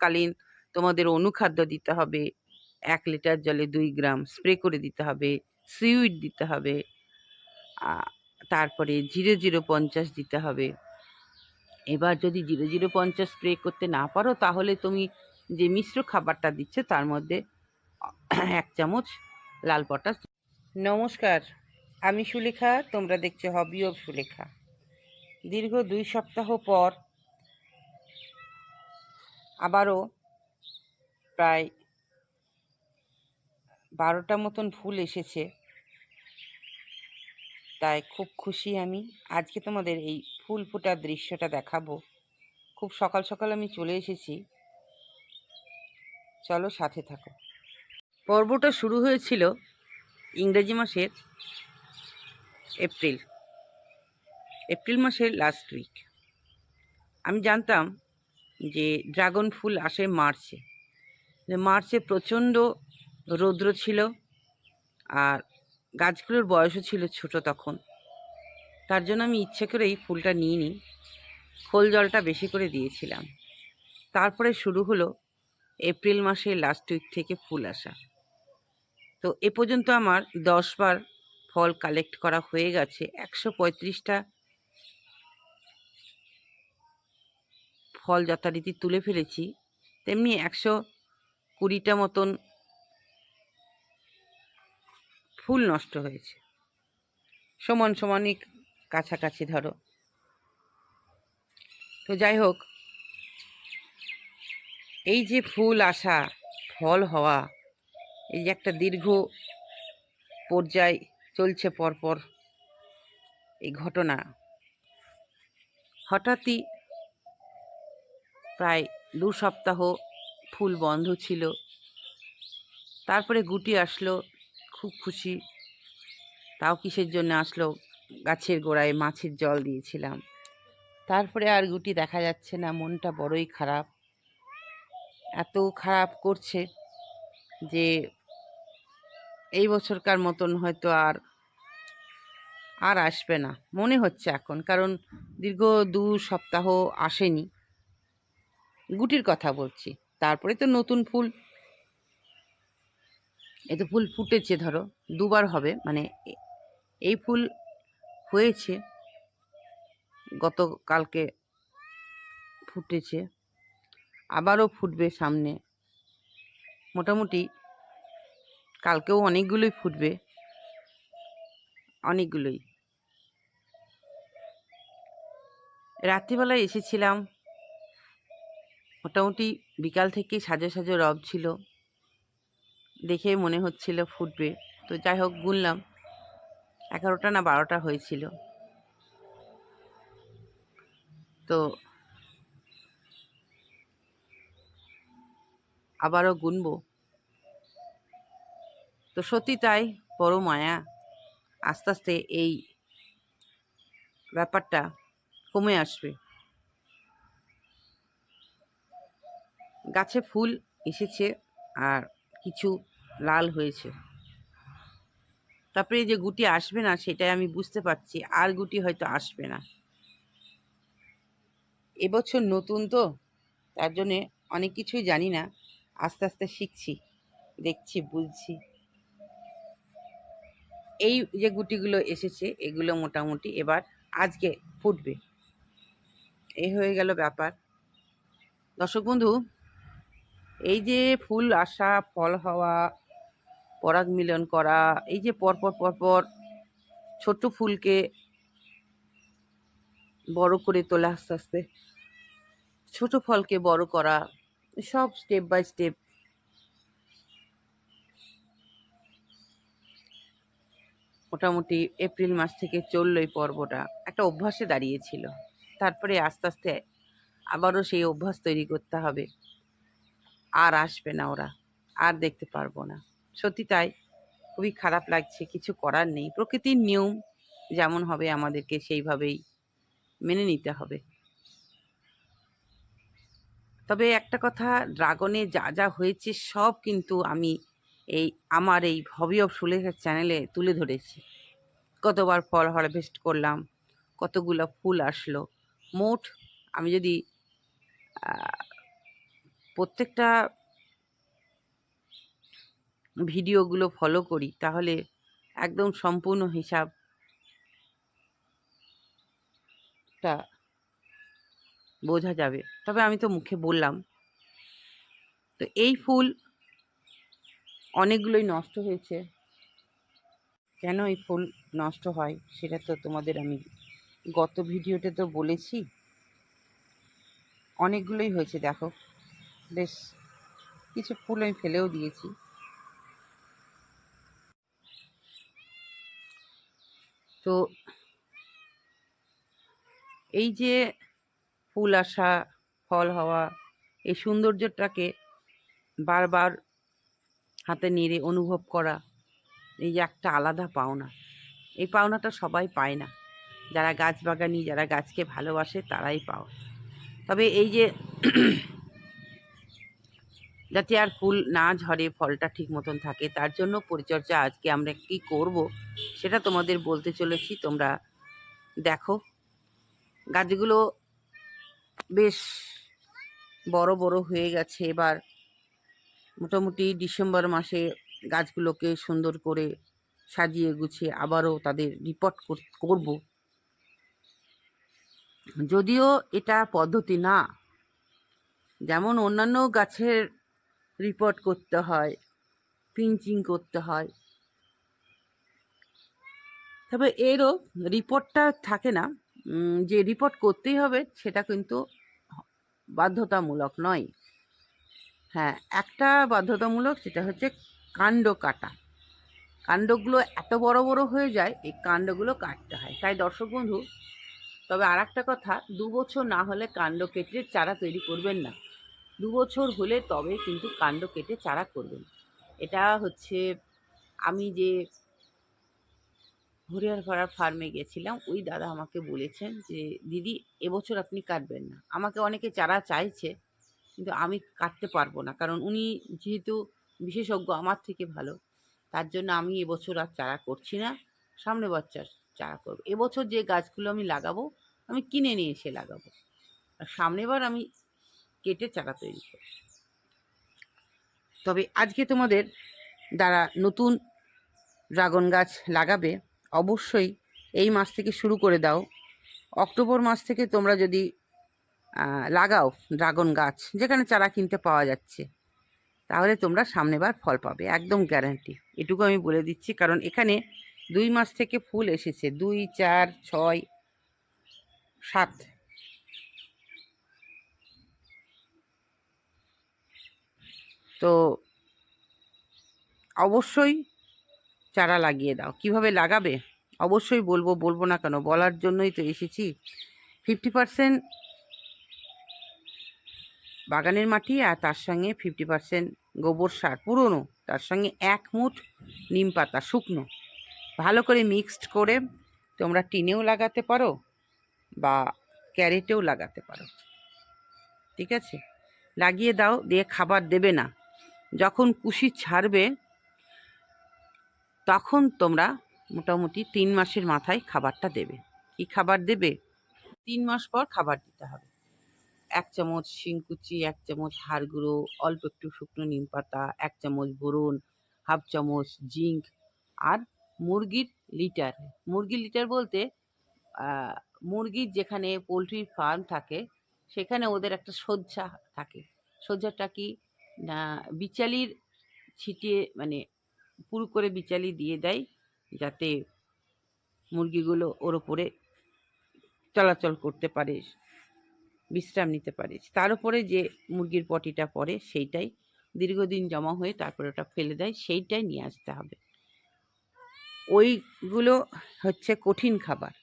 কালীন তোমাদের অনুখাদ্য দিতে হবে। এক লিটার জলে দুই গ্রাম স্প্রে করে দিতে হবে, সিউইড দিতে হবে তারপরে জিরো জিরো পঞ্চাশ দিতে হবে। এবার যদি জিরো জিরো পঞ্চাশ স্প্রে করতে না পারো, তাহলে তুমি যে মিশ্র খাবারটা দিচ্ছে, তার মধ্যে এক চামচ লাল পটাশ নমস্কার, আমি সুলেখা, তোমরা দেখছ হবি অব সুলেখা। দীর্ঘ দুই সপ্তাহ পর আবারও প্রায় বারোটা মতন ফুল এসেছে। তাই খুব খুশি আমি। আজকে তোমাদের এই ফুল ফোটার দৃশ্যটা দেখাবো। খুব সকাল সকাল আমি চলে এসেছি। চলো সাথে থাকো। পর্বটা শুরু হয়েছিল ইংরেজি মাসের এপ্রিল। এপ্রিল মাসের লাস্ট উইক আমি জানতাম যে ড্রাগন ফুল আসে মার্চে। মার্চে প্রচণ্ড রৌদ্র ছিল আর গাছগুলোর বয়সও ছিল ছোট তখন। তার জন্য আমি ইচ্ছে করেই ফুলটা নিয়ে নিই খোল জলটা বেশি করে দিয়েছিলাম। তারপরে শুরু হলো এপ্রিল মাসে লাস্ট উইক থেকে ফুল আসা। তো এ পর্যন্ত আমার দশবার ফল কালেক্ট করা হয়ে গেছে। একশো পঁয়ত্রিশটা ফল যথারীতি তুলে ফেলেছি, তেমনি একশো কুড়িটা মতন ফুল নষ্ট হয়েছে। সমান সমানই কাছাকাছি ধরো। তো যাই হোক, এই যে ফুল আসা, ফল হওয়া, এই যে একটা দীর্ঘ পর্যায় চলছে পরপর এই ঘটনা, হঠাৎই প্রায় দু সপ্তাহ ফুল বন্ধ ছিল। তারপরে গুটি আসলো, খুব খুশি। তাও কিসের জন্য আসলো? গাছের গোড়ায় মাছের জল দিয়েছিলাম। তারপরে আর গুটি দেখা যাচ্ছে না, মনটা বড়ই খারাপ। এত খারাপ করছে যে এই বছরকার মতন হয়তো আর আর আসবে না। মনে হচ্ছে এখন, কারণ দীর্ঘ দু সপ্তাহ আসেনি। গুটির কথা বলছি। তারপরে তো নতুন ফুল। এ তো ফুল ফুটেছে ধরো, দুবার হবে। মানে এই ফুল হয়েছে, গতকালকে ফুটেছে, আবারও ফুটবে সামনে। মোটামুটি কালকেও অনেকগুলোই ফুটবে, অনেকগুলোই। রাত্রিবেলায় এসেছিলাম মোটামুটি বিকাল থেকেই সাজো সাজো রব ছিল। দেখে মনে হচ্ছিল ফুটবে। তো যাই হোক, গুনলাম। এগারোটা না বারোটা হয়েছিল। তো আবারও গুনবো। তো সত্যি তাই, বড় মায়া। আস্তে আস্তে এই ব্যাপারটা কমে আসবে। গাছে ফুল এসেছে আর কিছু লাল হয়েছে। তারপরে যে গুটি আসবে না সেটাই আমি বুঝতে পারছি, আর গুটি হয়তো আসবে না। এবছর নতুন তো, তার জন্যে অনেক কিছুই জানি না, আস্তে আস্তে শিখছি, দেখছি, বুঝছি। এই যে গুটিগুলো এসেছে, এগুলো মোটামুটি এবার আজকে ফুটবে। এই হয়ে গেল ব্যাপার। দর্শক বন্ধু এই যে ফুল আসা, ফল হওয়া, পরাগ মিলন করা, এই যে পরপর পরপর ছোট ফুলকে বড় করে তোলা আস্তে আস্তে, ছোট ফলকে বড় করা, সব স্টেপ বাই স্টেপ মোটামুটি এপ্রিল মাস থেকে চলল এই পর্বটা। একটা অভ্যাসে দাঁড়িয়েছিল। তারপরে আস্তে আস্তে আবারও সেই অভ্যাস তৈরি করতে হবে। আর আসবে না ওরা। আর দেখতে পারব না। সত্যি তাই। খুবই খারাপ লাগছে, কিছু করার নেই। প্রকৃতির নিয়ম যেমন হবে আমাদেরকে সেইভাবেই মেনে নিতে হবে। তবে একটা কথা, ড্রাগনে যা যা হয়েছে সব কিন্তু আমি এই, আমার এই হবি অফ সুলেখার চ্যানেলে তুলে ধরেছি। কতবার ফল হারভেস্ট করলাম, কতগুলো ফুল আসলো। মোট আমি যদি প্রত্যেকটা ভিডিওগুলো ফলো করি, তাহলে একদম সম্পূর্ণ হিসাবটা বোঝা যাবে। তবে আমি তো মুখে বললাম। তো এই ফুল অনেকগুলোই নষ্ট হয়েছে। কেন এই ফুল নষ্ট হয় সেটা তো তোমাদের আমি গত ভিডিওতে তো বলেছি। অনেকগুলোই হয়েছে, দেখো। বেশ, কিছু ফুল আমি ফেলেও দিয়েছি। তো এই যে ফুল আসা, ফল হওয়া, এই সৌন্দর্যটাকে বারবার হাতে নেড়ে অনুভব করা, এই যে একটা আলাদা পাওনা। এই পাওনাটা সবাই পায় না। যারা গাছ বাগানি, যারা গাছকে ভালোবাসে, তারাই পাও তবে এই যে যাতে আর ফুল না ঝরে, ফলটা ঠিক মতন থাকে। তার জন্য পরিচর্যা আজকে আমরা কি করব সেটা তোমাদের বলতে চলেছি। তোমরা দেখো। গাছগুলো বেশ বড় বড় হয়ে গেছে। এবার মোটামুটি ডিসেম্বর মাসে গাছগুলোকে সুন্দর করে সাজিয়ে গুছিয়ে আবারও তাদের রিপোর্ট করব। যদিও এটা পদ্ধতি না, যেমন অন্যান্য গাছের রিপোর্ট করতে হয় পিঞ্চিং করতে হয়। তবে এরও রিপোর্টটা থাকে না। যে রিপোর্ট করতেই হবে সেটা কিন্তু বাধ্যতামূলক নয়। হ্যাঁ একটা বাধ্যতামূলক সেটা হচ্ছে কাণ্ড কাটা। কাণ্ডগুলো এত বড় বড় হয়ে যায়, এই কাণ্ডগুলো কাটতে হয়। তাই দর্শক বন্ধু, তবে আর একটা কথা, দু বছর না হলে কাণ্ড কেটে চারা তৈরি করবেন না। দু বছর হলে তবে কিন্তু কাণ্ড কেটে চারা করবেন। এটা হচ্ছে আমি যে হরিয়ারপাড়া ফার্মে গেছিলাম, ওই দাদা আমাকে বলেছেন যে, দিদি এবছর আপনি কাটবেন না। আমাকে অনেকে চারা চাইছে, কিন্তু আমি কাটতে পারব না, কারণ উনি যেহেতু বিশেষজ্ঞ, আমার থেকে ভালো, তার জন্য আমি এবছর আর চারা করছি না। সামনে বছর চারা করব। এবছর যে গাছগুলো আমি লাগাবো, আমি কিনে নিয়ে এসে লাগাবো। আর সামনেবার আমি কেটে চারা তৈরি করে তবে আজকে তোমাদের যারা নতুন ড্রাগন গাছ লাগাবে, অবশ্যই এই মাস থেকে শুরু করে দাও। অক্টোবর মাস থেকে তোমরা যদি লাগাও ড্রাগন গাছ, যেখানে চারা কিনতে পাওয়া যাচ্ছে, তাহলে তোমরা সামনেবার ফল পাবে, একদম গ্যারান্টি এটুকু আমি বলে দিচ্ছি, কারণ এখানে দুই মাস থেকে ফুল এসেছে, দুই, চার, ছয়, সাত। তো অবশ্যই চারা লাগিয়ে দাও। কীভাবে লাগাবে? অবশ্যই বলব বলব না কেন, বলার জন্যই তো এসেছি। ফিফটি পার্সেন্ট বাগানের মাটি আর তার সঙ্গে ফিফটি পার্সেন্ট গোবর সার, পুরনো, তার সঙ্গে এক মুঠ নিম পাতা, শুকনো। ভালো করে মিক্সড করে তোমরা টিনেও লাগাতে পারো বা ক্যারেটেও লাগাতে পারো। ঠিক আছে? লাগিয়ে দাও, দিয়ে খাবার দেবে না। যখন কুশি ছাড়বে, তখন তোমরা মোটামুটি তিন মাসের মাথায় খাবারটা দেবে। কি খাবার দেবে? তিন মাস পর খাবার দিতে হবে। এক চামচ শিংকুচি এক চামচ হাড় গুঁড়ো, অল্প একটু শুকনো নিম পাতা, এক চামচ বোরন, হাফ চামচ জিঙ্ক আর মুরগির লিটার। মুরগির লিটার বলতে মুরগির যেখানে পোলট্রির ফার্ম থাকে, সেখানে ওদের একটা সজ্জা থাকে। সজ্জাটা কি? বিচালির ছিটিয়ে মানে পুরো করে বিচালি দিয়ে দেয় যাতে মুরগিগুলো ওর ওপরে চলাচল করতে পারে, বিশ্রাম নিতে পারে। তার উপরে যে মুরগির পটিটা পড়ে সেইটাই দীর্ঘদিন জমা হয়ে তারপরে ওটা ফেলে দেয়, সেইটাই নিয়ে আসতে হবে। ওইগুলো হচ্ছে কঠিন খাবার।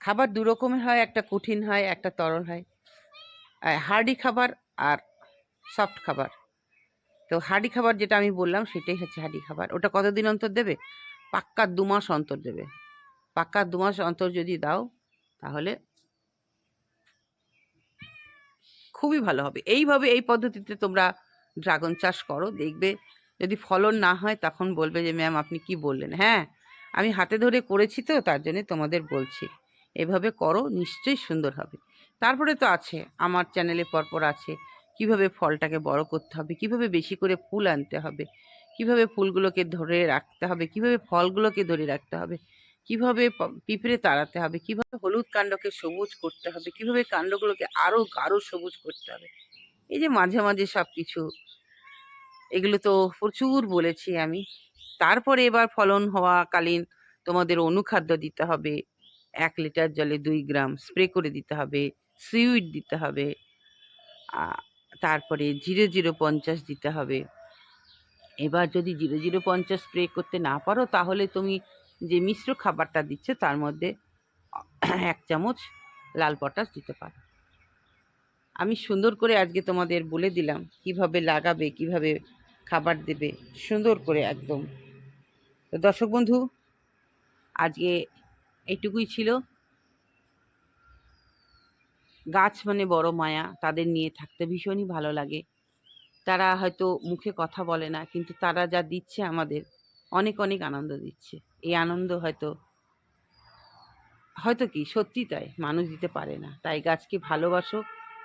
খাবার দু রকমের হয়, একটা কঠিন হয়, একটা তরল হয়। হার্ডি খাবার আর সফট খাবার। তো হার্ডি খাবার যেটা আমি বললাম, সেটাই হচ্ছে হার্ডি খাবার। ওটা কতদিন অন্তর দেবে? পাক্কা দু মাস অন্তর দেবে। পাক্কা দু মাস অন্তর যদি দাও, তাহলে খুবই ভালো হবে। এইভাবে এই পদ্ধতিতে তোমরা ড্রাগন চাষ করো, দেখবে যদি ফলন না হয়, তখন বলবে যে, ম্যাম, আপনি কি বললেন? হ্যাঁ আমি হাতে ধরে করেছি তো, তার জন্য তোমাদের বলছি। এভাবে করো, নিশ্চয়ই সুন্দর হবে। তারপরে তো আছে, আমার চ্যানেলে পরপর আছে কীভাবে ফলটাকে বড় করতে হবে? কীভাবে বেশি করে ফুল আনতে হবে? কীভাবে ফুলগুলোকে ধরে রাখতে হবে? কীভাবে ফলগুলোকে ধরে রাখতে হবে? কীভাবে পিঁপড়ে তাড়াতে হবে? কীভাবে হলুদ কাণ্ডকে সবুজ করতে হবে? কীভাবে কাণ্ডগুলোকে আরও গাঢ় সবুজ করতে হবে? এই যে মাঝে মাঝে সব কিছু এগুলো তো প্রচুর বলেছি আমি। তারপরে এবার ফলন হওয়াকালীন তোমাদের অনুখাদ্য দিতে হবে। এক লিটার জলে দুই গ্রাম স্প্রে করে দিতে হবে। সুইট দিতে হবে। তারপরে জিরো জিরো পঞ্চাশ দিতে হবে। এবার যদি জিরো জিরো পঞ্চাশ স্প্রে করতে না পারো, তাহলে তুমি যে মিশ্র খাবারটা দিচ্ছে, তার মধ্যে এক চামচ লাল পটাশ দিতে পারো। আমি সুন্দর করে আজকে তোমাদের বলে দিলাম, কীভাবে লাগাবে, কীভাবে খাবার দেবে, সুন্দর করে একদম। তো দর্শক বন্ধু, আজকে এইটুকুই ছিল। গাছ মানে বড় মায়া, তাদের নিয়ে থাকতে ভীষণই ভালো লাগে। তারা হয়তো মুখে কথা বলে না, কিন্তু তারা যা দিচ্ছে আমাদের, অনেক অনেক আনন্দ দিচ্ছে। এই আনন্দ হয়তো হয়তো কি, সত্যি তাই, মানুষ দিতে পারে না। তাই গাছকে ভালোবাসো,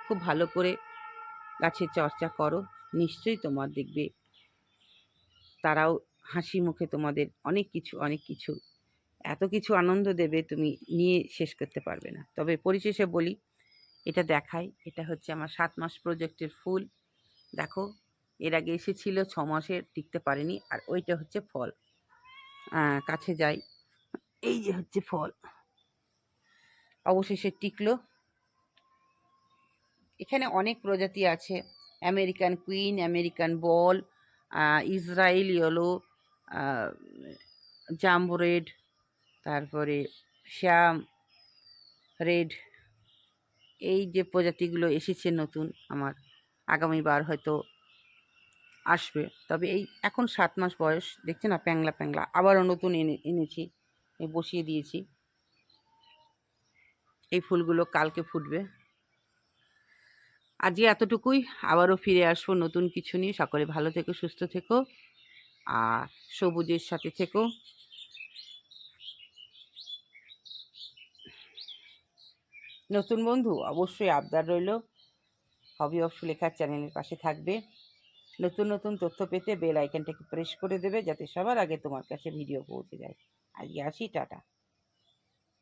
খুব ভালো করে গাছের চর্চা করো, নিশ্চয়ই তোমার দেখবে, তারাও হাসি মুখে তোমাদের অনেক কিছু অনেক কিছু, এত কিছু আনন্দ দেবে তুমি নিয়ে শেষ করতে পারবে না। তবে পরিশেষে বলি এটা দেখাই। এটা হচ্ছে আমার সাত মাস প্রজেক্টের ফুল। দেখো, এর আগে এসেছিল, ছ মাসে টিকতে পারেনি। আর ওইটা হচ্ছে ফল। কাছে যাই। এই যে হচ্ছে ফল। অবশেষে টিকলো। এখানে অনেক প্রজাতি আছে। American queen, American ball Israel yellow jumbo red, তারপরে শ্যাম রেড এই যে প্রজাতিগুলো এসেছে নতুন, আমার আগামীবার হয়তো আসবে। তবে এই এখন সাত মাস বয়স দেখছে না? প্যাংলা প্যাংলা। আবারও নতুন এনে, এনেছি বসিয়ে দিয়েছি। এই ফুলগুলো কালকে ফুটবে। আজকে এতটুকুই। আবারও ফিরে আসব নতুন কিছু নিয়ে। সকলে ভালো থেকো, সুস্থ থেকো, আর সবুজের সাথে থেকো। নতুন বন্ধু, অবশ্যই আবদার রইল। হবি অফ লেখার চ্যানেলের পাশে থাকবে। নতুন নতুন তথ্য পেতে বেল আইকনটাকে প্রেস করে দেবে যাতে সবার আগে তোমার কাছে ভিডিও পৌঁছে যায়। আজকে আসি, টাটা।